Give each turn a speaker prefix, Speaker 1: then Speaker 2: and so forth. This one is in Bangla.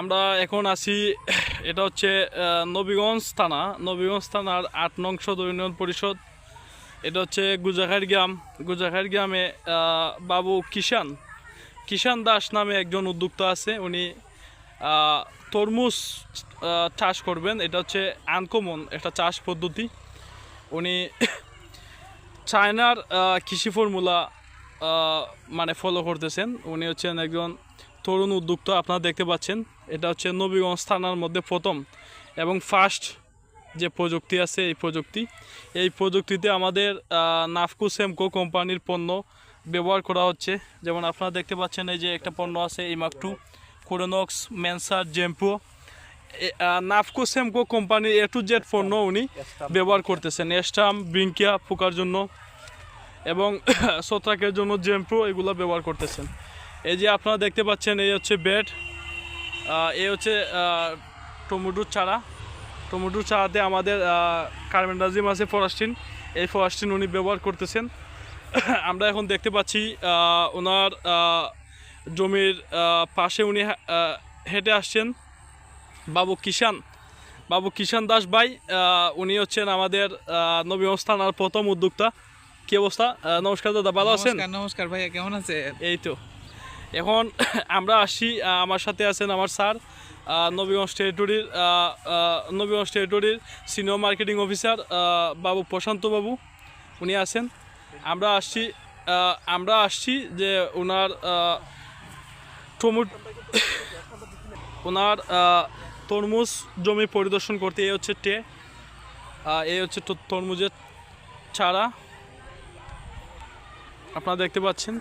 Speaker 1: আমরা এখন আছি, এটা হচ্ছে নবীগঞ্জ থানা। নবীগঞ্জ থানার আট নং সদর ইউনিয়ন পরিষদ। এটা হচ্ছে গুজাখাইর গ্রাম। গুজাখাইর গ্রামে বাবু কিষান কিষান দাস নামে একজন উদ্যোক্তা আছে। উনি তরমুজ চাষ করবেন। এটা হচ্ছে আনকমন একটা চাষ পদ্ধতি। উনি চায়নার কৃষি ফর্মুলা মানে ফলো করতেছেন। উনি হচ্ছেন একজন তরুণ উদ্যোক্তা আপনারা দেখতে পাচ্ছেন, এটা হচ্ছে নবীগঞ্জ থানার মধ্যে প্রথম এবং ফার্স্ট যে প্রযুক্তি আছে এই প্রযুক্তি। এই প্রযুক্তিতে আমাদের নাফকো সেমকো কোম্পানির পণ্য ব্যবহার করা হচ্ছে। যেমন আপনারা দেখতে পাচ্ছেন এই যে একটা পণ্য আছে ইমাকটু কোরোনক্স মেনসার জেম্পো নাফকো সেমকো কোম্পানির এ টু জেড পণ্য উনি ব্যবহার করতেছেন। এস্টাম ব্রিঙ্কিয়া পোকার জন্য এবং ছত্রাকের জন্য জেম্পো এগুলো ব্যবহার করতেছেন। এই যে আপনারা দেখতে পাচ্ছেন এই হচ্ছে বেড এই হচ্ছে টমেটোর চারা। টমেটোর চারাতে আমাদের কার্বেন্ডাজিম আছে ফরাস্টিন। এই ফরাস্টিন উনি ব্যবহার করতেছেন। আমরা এখন দেখতে পাচ্ছি ওনার জমির পাশে উনি হেঁটে আসছেন। বাবু কিষান বাবু কিষান দাস ভাই উনি হচ্ছেন আমাদের নবীগঞ্জ থানার প্রথম উদ্যোক্তা। কি অবস্থা? নমস্কার দাদা ভালো আছেন?
Speaker 2: নমস্কার নমস্কার ভাইয়া কেমন আছে
Speaker 1: এই তো। এখন আমরা আসি আমার সাথে আছেন আমার স্যার নবীগঞ্জ টেরিটরির Nabiganj টেরিটরির senior marketing officer Babu Prashanta Babu, উনি আছেন। আমরা আসছি আমরা আসছি যে ওনার ওনার তরমুজ জমি পরিদর্শন করতে, এই হচ্ছে টে এই হচ্ছে তরমুজের চারা। আপনারা দেখতে পাচ্ছেন।